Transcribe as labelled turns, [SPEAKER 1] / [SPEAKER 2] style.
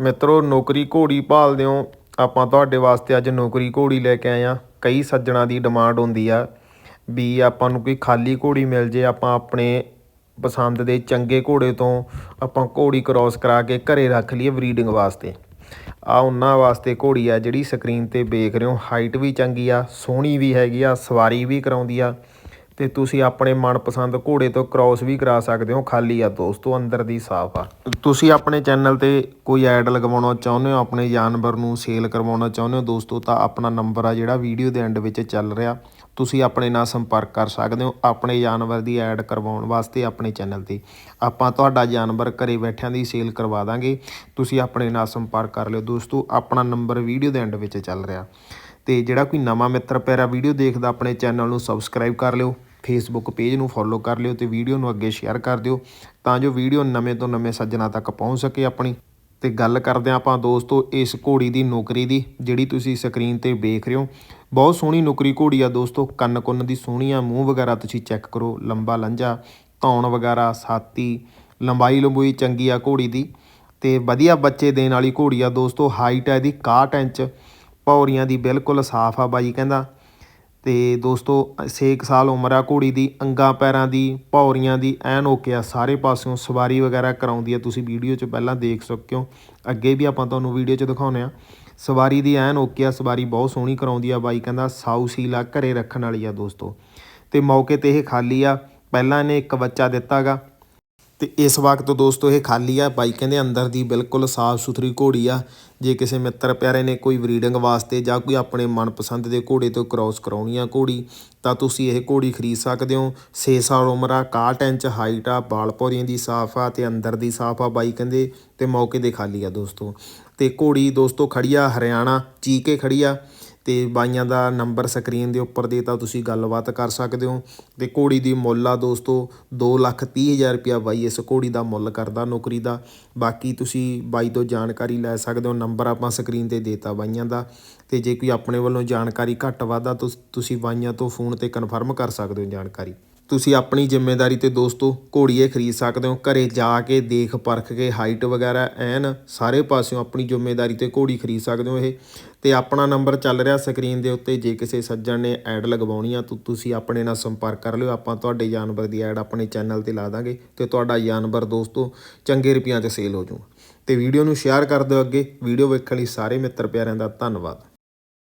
[SPEAKER 1] ਮਿੱਤਰੋ, ਨੌਕਰੀ ਘੋੜੀ ਭਾਲਦੇ ਹੋ ਆਪਾਂ ਤੁਹਾਡੇ ਵਾਸਤੇ ਅੱਜ ਨੌਕਰੀ ਘੋੜੀ ਲੈ ਕੇ ਆਏ ਆ ਕਈ ਸੱਜਣਾ ਦੀ ਡਿਮਾਂਡ ਹੁੰਦੀ ਆ ਵੀ ਆਪਾਂ ਨੂੰ ਕੋਈ ਖਾਲੀ ਘੋੜੀ ਮਿਲ ਜੇ, ਆਪਾਂ ਆਪਣੇ ਪਸੰਦ ਦੇ ਚੰਗੇ ਘੋੜੇ ਤੋਂ ਆਪਾਂ ਘੋੜੀ ਕ੍ਰਾਸ ਕਰਾ ਕੇ ਘਰੇ ਰੱਖ ਲਈਏ ਬਰੀਡਿੰਗ ਵਾਸਤੇ। ਆ ਉਹਨਾਂ ਵਾਸਤੇ ਘੋੜੀ ਆ ਜਿਹੜੀ ਸਕਰੀਨ ਤੇ ਵੇਖ ਰਹੇ ਹੋ। ਹਾਈਟ ਵੀ ਚੰਗੀ ਆ, ਸੋਹਣੀ ਵੀ ਹੈਗੀ ਆ, ਸਵਾਰੀ ਵੀ ਕਰਾਉਂਦੀ ਆ। ਤੇ ਤੁਸੀਂ ਆਪਣੇ ਮਨਪਸੰਦ ਘੋੜੇ ਤੋਂ ਕ੍ਰਾਸ ਵੀ ਕਰਾ ਸਕਦੇ ਹੋ। ਖਾਲੀ ਆ ਦੋਸਤੋ, ਅੰਦਰ ਦੀ ਸਾਫ਼ ਆ। ਤੁਸੀਂ ਆਪਣੇ ਚੈਨਲ ਤੇ ਕੋਈ ਐਡ ਲਗਵਾਉਣਾ ਚਾਹੁੰਦੇ ਹੋ, ਆਪਣੇ ਜਾਨਵਰ ਨੂੰ ਸੇਲ ਕਰਵਾਉਣਾ ਚਾਹੁੰਦੇ ਹੋ ਦੋਸਤੋ, ਤਾਂ ਆਪਣਾ ਨੰਬਰ ਆ ਜਿਹੜਾ ਵੀਡੀਓ ਦੇ ਐਂਡ ਵਿੱਚ ਚੱਲ ਰਿਹਾ। ਤੁਸੀਂ ਆਪਣੇ ਨਾਲ ਸੰਪਰਕ ਕਰ ਸਕਦੇ ਹੋ, ਆਪਣੇ ਜਾਨਵਰ ਦੀ ਐਡ ਕਰਵਾਉਣ ਵਾਸਤੇ ਆਪਣੇ ਚੈਨਲ ਤੇ। ਆਪਾਂ ਤੁਹਾਡਾ ਜਾਨਵਰ ਘਰੇ ਬੈਠਿਆਂ ਦੀ ਸੇਲ ਕਰਵਾ ਦਾਂਗੇ। ਤੁਸੀਂ ਆਪਣੇ ਨਾਲ ਸੰਪਰਕ ਕਰ ਲਿਓ। ਦੋਸਤੋ, ਆਪਣਾ ਨੰਬਰ ਵੀਡੀਓ ਦੇ ਐਂਡ ਵਿੱਚ ਚੱਲ ਰਿਹਾ। ਤੇ ਜਿਹੜਾ ਕੋਈ ਨਵਾਂ ਮਿੱਤਰ ਪੈਰਾ ਵੀਡੀਓ ਦੇਖਦਾ, ਆਪਣੇ ਚੈਨਲ ਨੂੰ ਸਬਸਕ੍ਰਾਈਬ ਕਰ ਲਿਓ। ਫੇਸਬੁੱਕ ਪੇਜ ਨੂੰ ਫੋਲੋ ਕਰ ਲਿਓ ਤੇ ਵੀਡੀਓ ਨੂੰ ਅੱਗੇ ਸ਼ੇਅਰ ਕਰ ਦਿਓ ਤਾਂ ਜੋ ਵੀਡੀਓ ਨਵੇਂ ਤੋਂ ਨਵੇਂ ਸੱਜਣਾ ਤੱਕ ਪਹੁੰਚ ਸਕੇ ਆਪਣੀ। ਤੇ ਗੱਲ ਕਰਦੇ ਹਾਂ ਆਪਾਂ ਦੋਸਤੋ ਇਸ ਘੋੜੀ ਦੀ ਨੌਕਰੀ ਦੀ, ਜਿਹੜੀ ਤੁਸੀਂ ਸਕਰੀਨ ਤੇ ਵੇਖ ਰਹੇ ਹੋ। ਬਹੁਤ ਸੋਹਣੀ ਨੌਕਰੀ ਘੋੜੀ ਆ ਦੋਸਤੋ, ਕੰਨ ਕੁੰਨ ਦੀ ਸੋਹਣੀ ਆ, ਮੂੰਹ ਵਗੈਰਾ ਤੁਸੀਂ ਚੈੱਕ ਕਰੋ, ਲੰਬਾ ਲੰਝਾ ਧੌਣ ਵਗੈਰਾ ਸਾਤੀ ਲੰਬਾਈ ਲੰਬੂਈ ਚੰਗੀ ਆ ਘੋੜੀ ਦੀ। ਤੇ ਵਧੀਆ ਬੱਚੇ ਦੇਣ ਵਾਲੀ ਘੋੜੀ ਆ ਦੋਸਤੋ ਹਾਈਟ ਹੈ ਇਹਦੀ 61 ਇੰਚ ਪੌਰੀਆਂ ਦੀ ਬਿਲਕੁਲ ਸਾਫ਼ ਆ ਬਾਈ ਕਹਿੰਦਾ। ਅਤੇ ਦੋਸਤੋ 6 ਸਾਲ ਉਮਰ ਆ ਘੋੜੀ ਦੀ, ਅੰਗਾਂ ਪੈਰਾਂ ਦੀ, ਭੌਰੀਆਂ ਦੀ, ਐਨ ਓਕੇ ਆ, ਸਾਰੇ ਪਾਸਿਓਂ ਸਵਾਰੀ ਵਗੈਰਾ ਕਰਾਉਂਦੀ ਆ। ਤੁਸੀਂ ਵੀਡੀਓ 'ਚ ਪਹਿਲਾਂ ਦੇਖ ਸਕਦੇ ਹੋ। ਅੱਗੇ ਵੀ ਆਪਾਂ ਤੁਹਾਨੂੰ ਵੀਡੀਓ 'ਚ ਦਿਖਾਉਂਦੇ ਆ। ਸਵਾਰੀ ਦੀ ਐਨ ਓਕੇ ਆ, ਸਵਾਰੀ ਬਹੁਤ ਸੋਹਣੀ ਕਰਾਉਂਦੀ ਆ ਬਾਈ, ਕਹਿੰਦਾ ਸਾਊ ਸੀਲਾ ਘਰੇ ਰੱਖਣ ਵਾਲੀ ਆ ਦੋਸਤੋ। ਤੇ ਮੌਕੇ ਤੇ ਇਹ ਖਾਲੀ ਆ। ਪਹਿਲਾਂ ਇਹਨੇ ਇੱਕ ਬੱਚਾ ਦਿੱਤਾਗਾ ਤੇ ਇਸ ਵਕਤ ਦੋਸਤੋ ਇਹ ਖਾਲੀ ਆ ਬਾਈ ਕਹਿੰਦੇ ਅੰਦਰ ਦੀ ਬਿਲਕੁਲ ਸਾਫ਼ ਸੁਥਰੀ ਘੋੜੀ ਆ। ਜੇ ਕਿਸੇ ਮਿੱਤਰ ਪਿਆਰੇ ਨੇ ਕੋਈ ਬਰੀਡਿੰਗ ਵਾਸਤੇ ਜਾਂ ਕੋਈ ਆਪਣੇ ਮਨਪਸੰਦ ਦੇ ਘੋੜੇ ਤੋਂ ਕ੍ਰਾਸ ਕਰਾਉਣੀ ਆ ਘੋੜੀ, ਤਾਂ ਤੁਸੀਂ ਇਹ ਘੋੜੀ ਖਰੀਦ ਸਕਦੇ ਹੋ। 6 ਸਾਲ ਉਮਰ ਆ 61 ਇੰਚ ਹਾਈਟ ਆ, ਬਾਲ ਪੌਰੀਆਂ ਦੀ ਸਾਫ਼ ਆ ਤੇ ਅੰਦਰ ਦੀ ਸਾਫ਼ ਆ ਬਾਈ ਕਹਿੰਦੇ ਤੇ ਮੌਕੇ ਦੇ ਖਾਲੀ ਆ ਦੋਸਤੋ। ਤੇ ਘੋੜੀ ਦੋਸਤੋ ਖੜੀ ਆ, ਹਰਿਆਣਾ, ਚੀਕੇ ਖੜੀ ਆ। ਅਤੇ ਬਾਈਆਂ ਦਾ ਨੰਬਰ ਸਕਰੀਨ ਦੇ ਉੱਪਰ ਦੇਤਾ ਤੁਸੀਂ ਗੱਲਬਾਤ ਕਰ ਸਕਦੇ ਹੋ। ਅਤੇ ਘੋੜੀ ਦੀ ਮੁੱਲ ਆ ਦੋਸਤੋ, ਦੋ ਲੱਖ ਤੀਹ ਹਜ਼ਾਰ ਰੁਪਇਆ ਬਾਈ ਇਸ ਘੋੜੀ ਦਾ ਮੁੱਲ ਕਰਦਾ ਨੌਕਰੀ ਦਾ। ਬਾਕੀ ਤੁਸੀਂ ਬਾਈ ਤੋਂ ਜਾਣਕਾਰੀ ਲੈ ਸਕਦੇ ਹੋ, ਨੰਬਰ ਆਪਾਂ ਸਕਰੀਨ ਤੇ ਦੇਤਾ ਬਾਈਆਂ ਦਾ। ਅਤੇ ਜੇ ਕੋਈ ਆਪਣੇ ਵੱਲੋਂ ਜਾਣਕਾਰੀ ਘੱਟ ਵਾਧਾ ਤੁਸ- ਤੁਸੀਂ ਬਾਈਆਂ ਤੋਂ ਫੋਨ ਤੇ ਕਨਫਰਮ ਕਰ ਸਕਦੇ ਹੋ ਜਾਣਕਾਰੀ। ਤੁਸੀਂ ਆਪਣੀ ਜ਼ਿੰਮੇਵਾਰੀ ਤੇ ਦੋਸਤੋ ਘੋੜੀਏ ਖਰੀਦ ਸਕਦੇ ਹੋ। ਘਰੇ ਜਾ ਕੇ ਦੇਖ ਪਰਖ ਕੇ ਹਾਈਟ ਵਗੈਰਾ ਐਨ ਸਾਰੇ ਪਾਸਿਓਂ ਆਪਣੀ ਜ਼ਿੰਮੇਵਾਰੀ ਤੇ ਘੋੜੀ ਖਰੀਦ ਸਕਦੇ ਹੋ ਇਹ। ਤੇ ਆਪਣਾ ਨੰਬਰ ਚੱਲ ਰਿਹਾ ਸਕਰੀਨ ਦੇ ਉੱਤੇ। ਜੇ ਕਿਸੇ ਸੱਜਣ ਨੇ ਐਡ ਲਗਵਾਉਣੀ ਆ ਤਾਂ ਤੁਸੀਂ ਆਪਣੇ ਨਾਲ ਸੰਪਰਕ ਕਰ ਲਿਓ। ਆਪਾਂ ਤੁਹਾਡੇ ਜਾਨਵਰ ਦੀ ਐਡ ਆਪਣੇ ਚੈਨਲ ਤੇ ਲਾ ਦਾਂਗੇ ਤੇ ਤੁਹਾਡਾ ਜਾਨਵਰ ਦੋਸਤੋ ਚੰਗੇ ਰੁਪਈਆਂ 'ਚ ਸੇਲ ਹੋ ਜਾਊਗਾ। ਤੇ ਵੀਡੀਓ ਨੂੰ ਸ਼ੇਅਰ ਕਰ ਦਿਓ ਅੱਗੇ। ਵੀਡੀਓ ਵੇਖਣ ਲਈ ਸਾਰੇ ਮਿੱਤਰ ਪਿਆਰਿਆਂ ਦਾ ਧੰਨਵਾਦ।